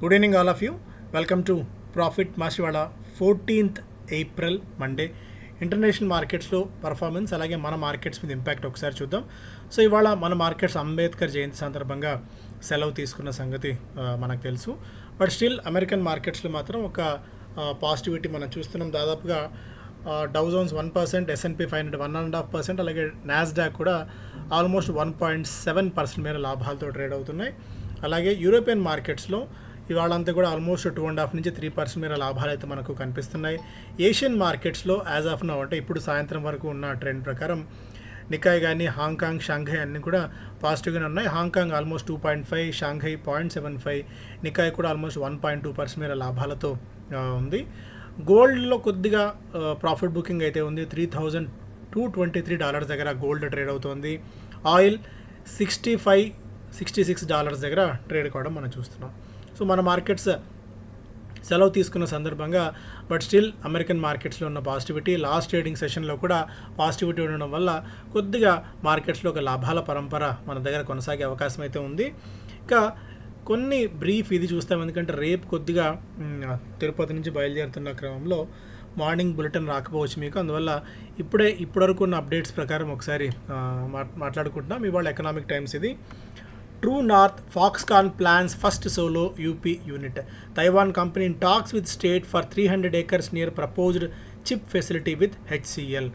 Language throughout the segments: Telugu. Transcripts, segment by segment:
Good evening all of you welcome to profit మాసివాడ fourteenth April Monday international మార్కెట్స్లో పర్ఫార్మెన్స్ అలాగే మన మార్కెట్స్ మీద ఇంపాక్ట్ ఒకసారి చూద్దాం సో ఇవాళ మన మార్కెట్స్ అంబేద్కర్ జయంతి సందర్భంగా సెలవు తీసుకున్న సంగతి మనకు తెలుసు బట్ స్టిల్ అమెరికన్ మార్కెట్స్లో మాత్రం ఒక పాజిటివిటీ మనం చూస్తున్నాం దాదాపుగా Dow Jones one percent S&P five hundred one and half percent అలాగే నాస్డాక్ కూడా almost one point seven percent మేర లాభాలతో ట్రేడ్ అవుతున్నాయి అలాగే యూరోపియన్ మార్కెట్స్లో ఇవాళంతా కూడా ఆల్మోస్ట్ టూ అండ్ హాఫ్ నుంచి త్రీ పర్సెంట్ మేర లాభాలు అయితే మనకు కనిపిస్తున్నాయి. ఏషియన్ మార్కెట్స్లో యాజ్ ఆఫ్ నౌ అంటే ఇప్పుడు సాయంత్రం వరకు ఉన్న ట్రెండ్ ప్రకారం నికాయ్ కానీ హాంకాంగ్ షాంఘై అన్నీ కూడా పాజిటివ్గానే ఉన్నాయి. Hong Kong almost two point five Shanghai point seven five Nikkei కూడా almost one point two percent మేర లాభాలతో ఉంది. గోల్డ్లో కొద్దిగా ప్రాఫిట్ బుకింగ్ అయితే ఉంది. Three thousand two twenty three dollars దగ్గర గోల్డ్ ట్రేడ్ అవుతుంది. Oil sixty five sixty six dollars దగ్గర ట్రేడ్ కావడం మనం చూస్తున్నాం. సో మన మార్కెట్స్ సెలవు తీసుకున్న సందర్భంగా బట్ స్టిల్ అమెరికన్ మార్కెట్స్లో ఉన్న పాజిటివిటీ లాస్ట్ ట్రేడింగ్ సెషన్లో కూడా పాజిటివిటీ ఉండడం వల్ల కొద్దిగా మార్కెట్స్లో ఒక లాభాల పరంపర మన దగ్గర కొనసాగే అవకాశం అయితే ఉంది. ఇంకా కొన్ని బ్రీఫ్ ఇది చూస్తాం. ఎందుకంటే రేపు కొద్దిగా తిరుపతి నుంచి బయలుదేరుతున్న క్రమంలో మార్నింగ్ బులెటిన్ రాకపోవచ్చు మీకు. అందువల్ల ఇప్పుడే ఇప్పటివరకు ఉన్న అప్డేట్స్ ప్రకారం ఒకసారి మాట్లాడుకుంటున్నాం. ఇవాళ ఎకనామిక్ టైమ్స్ ఇది. True North Foxconn plans first solo UP unit Taiwan company talks with state for three hundred acres near proposed chip facility with HCL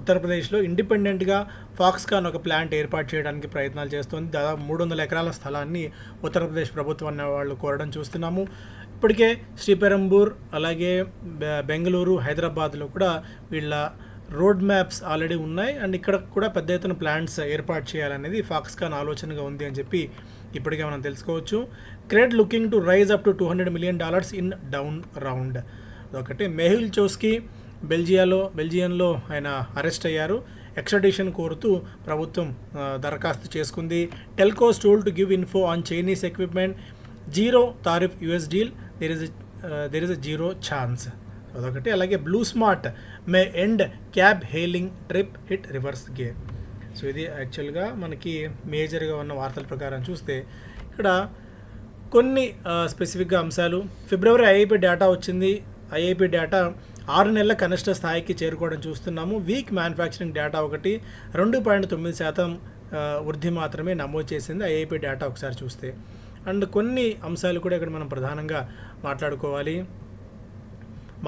ఉత్తరప్రదేశ్లో ఇండిపెండెంట్గా ఫాక్స్కాన్ ఒక ప్లాంట్ ఏర్పాటు చేయడానికి ప్రయత్నాలు చేస్తోంది. దాదాపు మూడు వందల ఎకరాల స్థలాన్ని ఉత్తరప్రదేశ్ ప్రభుత్వం అనే వాళ్ళు కోరడం చూస్తున్నాము. ఇప్పటికే శ్రీపెరంబూర్ అలాగే బెంగళూరు హైదరాబాద్లో కూడా వీళ్ళ రోడ్ మ్యాప్స్ ఆల్రెడీ ఉన్నాయి. అండ్ ఇక్కడ కూడా పెద్ద ఎత్తున ప్లాంట్స్ ఏర్పాటు చేయాలనేది ఫాక్స్కాన్ ఆలోచనగా ఉంది అని చెప్పి ఇప్పటికే మనం తెలుసుకోవచ్చు. Cred looking to raise up to two hundred million dollars in down round. ఒకటి మెహుల్ చోస్కి బెల్జియాలో బెల్జియంలో ఆయన అరెస్ట్ అయ్యారు. ఎక్స్ట్రడిషన్ కోరుతూ ప్రభుత్వం దరఖాస్తు చేసుకుంది. Telcos told to give info on Chinese equipment. Zero tariff US deal. There is there is a zero chance. అదొకటి. అలాగే Blue Smart may end cab hailing trip hit reverse gear so ఇది యాక్చువల్గా మనకి మేజర్గా ఉన్న వార్తల ప్రకారం చూస్తే ఇక్కడ కొన్ని స్పెసిఫిక్గా అంశాలు. ఫిబ్రవరి ఐఐపి డేటా వచ్చింది. ఐఐపి డేటా ఆరు నెలల కనిష్ట స్థాయికి చేరుకోవడం చూస్తున్నాము. వీక్ మ్యానుఫ్యాక్చరింగ్ డేటా ఒకటి. రెండు పాయింట్ తొమ్మిది శాతం వృద్ధి మాత్రమే నమోదు చేసింది ఐఐపి డేటా ఒకసారి చూస్తే. అండ్ కొన్ని అంశాలు కూడా ఇక్కడ మనం ప్రధానంగా మాట్లాడుకోవాలి.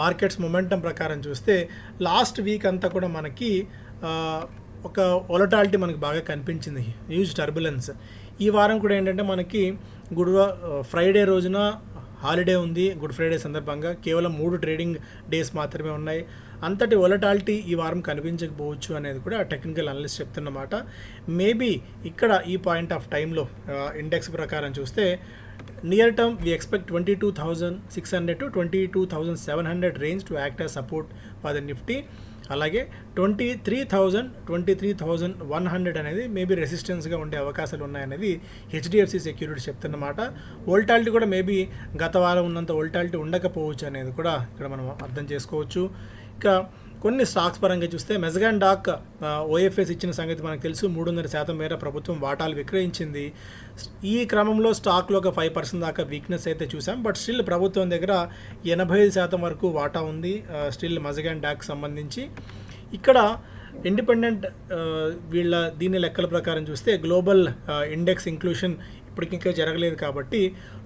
మార్కెట్స్ మొమెంటం ప్రకారం చూస్తే లాస్ట్ వీక్ అంతా కూడా మనకి ఒక ఒలటాలిటీ మనకి బాగా కనిపించింది. Huge turbulence. ఈ వారం కూడా ఏంటంటే మనకి గుడ్ ఫ్రైడే రోజున హాలిడే ఉంది. గుడ్ ఫ్రైడే సందర్భంగా కేవలం మూడు ట్రేడింగ్ డేస్ మాత్రమే ఉన్నాయి. అంతటి ఒలటాలిటీ ఈ వారం కనిపించకపోవచ్చు అనేది కూడా టెక్నికల్ అనలిస్ట్ చెప్తున్నమాట. మేబీ ఇక్కడ ఈ పాయింట్ ఆఫ్ టైంలో ఇండెక్స్ ప్రకారం చూస్తే near term we expect twenty two thousand six hundred to twenty two thousand seven hundred range to act as support for the Nifty అలాగే twenty three thousand twenty three thousand one hundred అనేది మేబీ రెసిస్టెన్స్గా ఉండే అవకాశాలు ఉన్నాయనేది హెచ్డిఎఫ్సి సెక్యూరిటీ చెప్తున్నమాట. వోల్టాలిటీ కూడా మేబీ గత వారం ఉన్నంత వోల్టాలిటీ ఉండకపోవచ్చు అనేది కూడా ఇక్కడ మనం అర్థం చేసుకోవచ్చు. ఇక కొన్ని స్టాక్స్ పరంగా చూస్తే మెజగాన్ డాక్ ఓఎఫ్ఎస్ ఇచ్చిన సంగతి మనకు తెలుసు. మూడున్నర శాతం మేర ప్రభుత్వం వాటాలు విక్రయించింది. ఈ క్రమంలో స్టాక్లో ఒక ఫైవ్ పర్సెంట్ దాకా వీక్నెస్ అయితే చూసాం. బట్ స్టిల్ ప్రభుత్వం దగ్గర ఎనభై ఐదు శాతం వరకు వాటా ఉంది స్టిల్ మెజగాన్ డాక్ సంబంధించి. ఇక్కడ ఇండిపెండెంట్ వీళ్ళ దీని లెక్కల ప్రకారం చూస్తే గ్లోబల్ ఇండెక్స్ ఇంక్లూషన్ ఇప్పటికింకా జరగలేదు కాబట్టి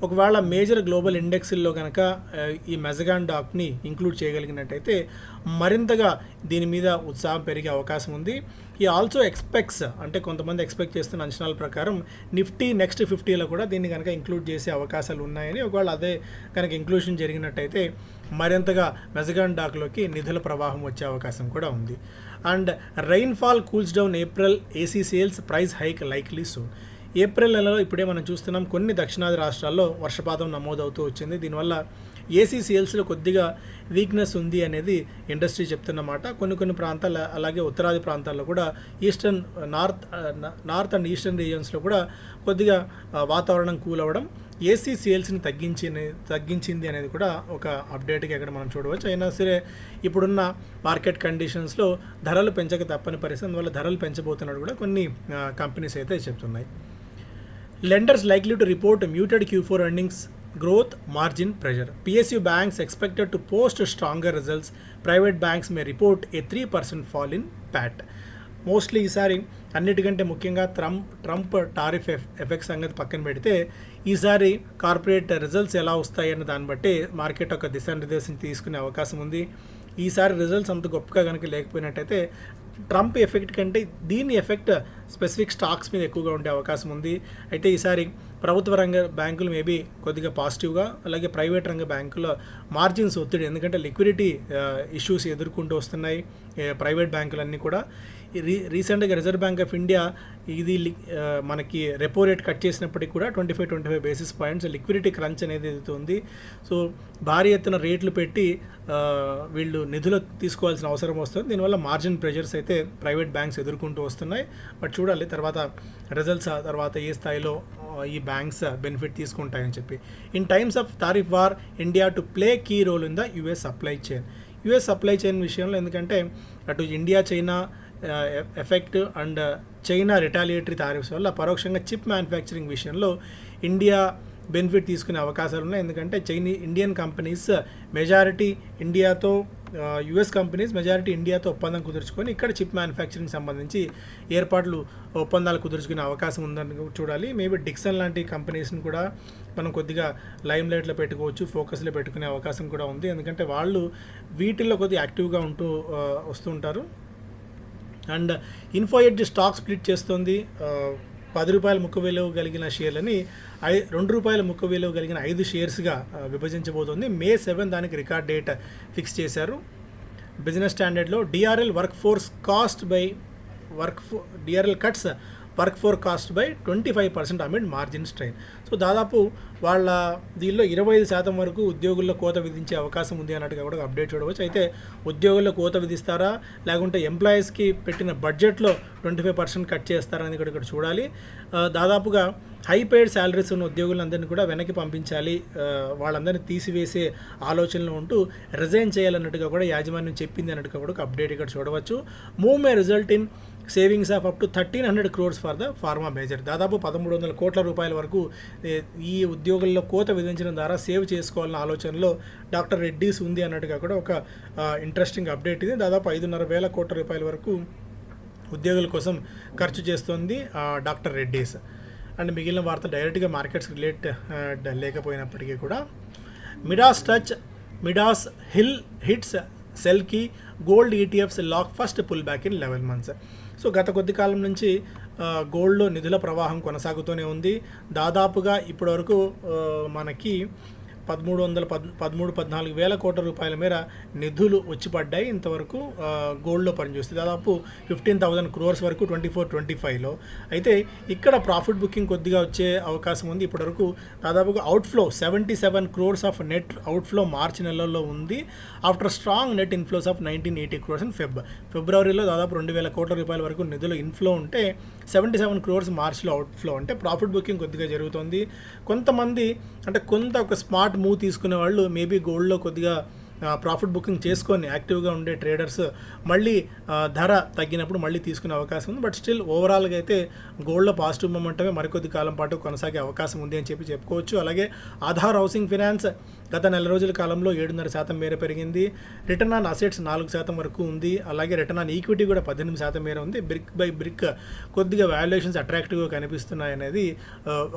ఒకవేళ మేజర్ గ్లోబల్ ఇండెక్స్ల్లో కనుక ఈ మెజగాన్ డాక్ని ఇంక్లూడ్ చేయగలిగినట్టయితే మరింతగా దీని మీద ఉత్సాహం పెరిగే అవకాశం ఉంది. ఈ ఆల్సో ఎక్స్పెక్ట్స్ అంటే కొంతమంది ఎక్స్పెక్ట్ చేస్తున్న అంచనాల ప్రకారం నిఫ్టీ నెక్స్ట్ ఫిఫ్టీలో కూడా దీన్ని కనుక ఇంక్లూడ్ చేసే అవకాశాలు ఉన్నాయని ఒకవేళ అదే కనుక ఇంక్లూషన్ జరిగినట్టయితే మరింతగా మెజగాన్ డాక్లోకి నిధుల ప్రవాహం వచ్చే అవకాశం కూడా ఉంది. And rainfall cools down April AC sales price hike likely so April నెలలో ఇప్పుడే మనం చూస్తున్నాం కొన్ని దక్షిణాది రాష్ట్రాల్లో వర్షపాతం నమోదవుతూ వచ్చింది. దీనివల్ల ఏసీ సేల్స్లో కొద్దిగా వీక్నెస్ ఉంది అనేది ఇండస్ట్రీ చెప్తున్నమాట. కొన్ని కొన్ని ప్రాంతాల అలాగే ఉత్తరాది ప్రాంతాల్లో కూడా eastern north north and eastern రీజియన్స్లో కూడా కొద్దిగా వాతావరణం కూల్ అవ్వడం ఏసీ సేల్స్ని తగ్గించి తగ్గించింది అనేది కూడా ఒక అప్డేట్గా ఇక్కడ మనం చూడవచ్చు. అయినా సరే ఇప్పుడున్న మార్కెట్ కండిషన్స్లో ధరలు పెంచక తప్పని పరిస్థితి అందువల్ల ధరలు పెంచబోతున్నట్టు కూడా కొన్ని కంపెనీస్ అయితే చెప్తున్నాయి. Lenders likely to report muted Q four earnings growth margin pressure. PSU banks expected to post stronger results. Private banks may report a 3% fall in PAT. Mostly ఈసారి అన్నిటికంటే ముఖ్యంగా ట్రంప్ ట్రంప్ టారిఫ్ ఎఫ్ ఎఫెక్ట్ సంగతి పక్కన పెడితే ఈసారి కార్పొరేట్ రిజల్ట్స్ ఎలా వస్తాయి అన్న దాన్ని బట్టి మార్కెట్ ఒక దిశానిర్దేశం తీసుకునే అవకాశం ఉంది ఈసారి రిజల్ట్స్ అంత గొప్పగా కనుక లేకపోయినట్టయితే ట్రంప్ ఎఫెక్ట్ కంటే దీని ఎఫెక్ట్ స్పెసిఫిక్ స్టాక్స్ మీద ఎక్కువగా ఉండే అవకాశం ఉంది. అయితే ఈసారి ప్రభుత్వ రంగ బ్యాంకులు మేబీ కొద్దిగా పాజిటివ్గా అలాగే ప్రైవేట్ రంగ బ్యాంకులో మార్జిన్స్ ఒత్తిడి ఎందుకంటే లిక్విడిటీ ఇష్యూస్ ఎదుర్కొంటూ వస్తున్నాయి ప్రైవేట్ బ్యాంకులన్నీ కూడా. రీ రీసెంట్గా రిజర్వ్ బ్యాంక్ ఆఫ్ ఇండియా ఇది మనకి రెపో రేట్ కట్ చేసినప్పటికీ కూడా twenty five twenty five basis points liquidity crunch అనేది ఎదుగుతుంది. సో భారీ ఎత్తున రేట్లు పెట్టి వీళ్ళు నిధులు తీసుకోవాల్సిన అవసరం వస్తుంది. దీనివల్ల మార్జిన్ ప్రెషర్స్ అయితే ప్రైవేట్ బ్యాంక్స్ ఎదుర్కొంటూ వస్తున్నాయి. బట్ చూడాలి తర్వాత రిజల్ట్స్ తర్వాత ఏ స్థాయిలో ఈ బ్యాంక్స్ బెనిఫిట్ తీసుకుంటాయని చెప్పి. In times of tariff war India to play key role in the US supply chain US supply chain విషయంలో ఎందుకంటే అటు India China effect and China retaliatory tariffs వల్ల పరోక్షంగా చిప్ మ్యానుఫ్యాక్చరింగ్ విషయంలో ఇండియా బెనిఫిట్ తీసుకునే అవకాశాలు ఉన్నాయి. ఎందుకంటే చైనీ ఇండియన్ కంపెనీస్ మెజారిటీ ఇండియాతో యుఎస్ కంపెనీస్ మెజారిటీ ఇండియాతో ఒప్పందం కుదుర్చుకొని ఇక్కడ చిప్ మ్యానుఫ్యాక్చరింగ్ సంబంధించి ఏర్పాట్లు ఒప్పందాలు కుదుర్చుకునే అవకాశం ఉందని చూడాలి. మేబీ డిక్సన్ లాంటి కంపెనీస్ని కూడా మనం కొద్దిగా లైమ్ లైట్లో పెట్టుకోవచ్చు ఫోకస్లో పెట్టుకునే అవకాశం కూడా ఉంది. ఎందుకంటే వాళ్ళు వీటిల్లో కొద్దిగా యాక్టివ్గా ఉంటూ వస్తుంటారు and Info Edge stock split చేస్తుంది. పది రూపాయల ముక్కు విలువ కలిగిన షేర్లని ఐ రెండు రూపాయల ముక్కు విలువ కలిగిన ఐదు షేర్స్గా విభజించబోతోంది. మే సెవెన్ దానికి రికార్డ్ డేట్ ఫిక్స్ చేశారు. Business స్టాండర్డ్లో DRL work force cost by work ఫో DRL cuts work force cost by twenty five percent amid margin strain so దాదాపు వాళ్ళ దీనిలో ఇరవై ఐదు శాతం వరకు ఉద్యోగుల్లో కోత విధించే అవకాశం ఉంది అన్నట్టుగా కూడా అప్డేట్ చూడవచ్చు. అయితే ఉద్యోగుల్లో కోత విధిస్తారా? లేకుంటే ఎంప్లాయీస్కి పెట్టిన బడ్జెట్లో ట్వంటీ ఫైవ్ పర్సెంట్ కట్ చేస్తారా అనేది కూడా ఇక్కడ చూడాలి. దాదాపుగా హై పెయిడ్ శాలరీస్ ఉన్న ఉద్యోగులందరినీ కూడా వెనక్కి పంపించాలి. వాళ్ళందరినీ తీసివేసే ఆలోచనలో ఉంటూ రిజైన్ చేయాలన్నట్టుగా కూడా యాజమాన్యం చెప్పింది అన్నట్టుగా కూడా ఒక అప్డేట్ ఇక్కడ చూడవచ్చు. Move may result in savings of up to thirteen hundred crores for the pharma major దాదాపు పదమూడు వందల కోట్ల రూపాయల వరకు ఈ ఉద్యోగుల్లో కోత విధించడం ద్వారా సేవ్ చేసుకోవాలన్న ఆలోచనలో డాక్టర్ రెడ్డీస్ ఉంది అన్నట్టుగా కూడా ఒక ఇంట్రెస్టింగ్ అప్డేట్ ఇది. దాదాపు ఐదున్నర వేల కోట్ల రూపాయల వరకు ఉద్యోగుల కోసం ఖర్చు చేస్తోంది డాక్టర్ రెడ్డీస్. అండ్ మిగిలిన వార్త డైరెక్ట్గా మార్కెట్స్ రిలేట్ లేకపోయినప్పటికీ కూడా Midas touch Midas hill hits సెల్కి gold ETFs log first pull back in eleven months. So గత కొద్ది కాలం నుంచి గోల్డ్లో నిధుల ప్రవాహం కొనసాగుతూనే ఉంది. దాదాపుగా ఇప్పటివరకు మనకి పదమూడు వందల పద్ పదమూడు పద్నాలుగు వేల కోట్ల రూపాయల మేర నిధులు వచ్చి పడ్డాయి ఇంతవరకు గోల్డ్లో పనిచేస్తుంది. దాదాపు ఫిఫ్టీన్ థౌసండ్ క్రోర్స్ వరకు ట్వంటీ ఫోర్ ట్వంటీ ఫైవ్లో అయితే ఇక్కడ ప్రాఫిట్ బుకింగ్ కొద్దిగా వచ్చే అవకాశం ఉంది. ఇప్పటివరకు దాదాపుగా outflow seventy seven crores of net outflow మార్చి నెలల్లో ఉంది. After strong net inflows of nineteen eighty crores and Feb ఫిబ్రవరిలో దాదాపు రెండు వేల కోట్ల రూపాయల వరకు నిధులు ఇన్ఫ్లో ఉంటే సెవెంటీ సెవెన్ క్రోర్స్ మార్చ్లో అవుట్ఫ్లో అంటే ప్రాఫిట్ బుకింగ్ కొద్దిగా జరుగుతుంది. కొంతమంది అంటే కొంత ఒక స్మార్ట్ మూవ్ తీసుకునే వాళ్ళు మేబీ గోల్డ్లో కొద్దిగా ప్రాఫిట్ బుకింగ్ చేసుకొని యాక్టివ్గా ఉండే ట్రేడర్స్ మళ్ళీ ధర తగ్గినప్పుడు మళ్ళీ తీసుకునే అవకాశం ఉంది. బట్ స్టిల్ ఓవరాల్గా అయితే గోల్డ్లో పాజిటివ్ మొమెంటమే మరికొద్ది కాలం పాటు కొనసాగే అవకాశం ఉంది అని చెప్పి చెప్పుకోవచ్చు. అలాగే ఆధార్ హౌసింగ్ ఫినాన్స్ గత నెల రోజుల కాలంలో ఏడున్నర శాతం మేర పెరిగింది. రిటర్న్ ఆన్ అసెట్స్ నాలుగు శాతం వరకు ఉంది. అలాగే రిటర్న్ ఆన్ ఈక్విటీ కూడా పద్దెనిమిది శాతం మేర ఉంది. బ్రిక్ బై బ్రిక్ కొద్దిగా వాల్యుయేషన్స్ అట్రాక్టివ్గా కనిపిస్తున్నాయి అనేది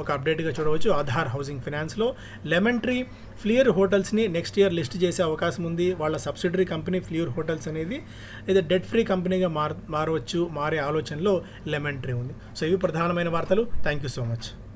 ఒక అప్డేట్గా చూడవచ్చు ఆధార్ హౌసింగ్ ఫినాన్స్లో. లెమన్ ట్రీ ఫ్లియర్ హోటల్స్ని నెక్స్ట్ ఇయర్ లిస్ట్ చేసే అవకాశం ఉంది. వాళ్ళ సబ్సిడరీ కంపెనీ ఫ్లూర్ హోటల్స్ అనేది ఇది డెట్ ఫ్రీ కంపెనీగా మార్ మారవచ్చు మారే ఆలోచనలో లెమన్ ట్రీ ఉంది. సో ఇవి ప్రధానమైన వార్తలు. Thank you so much.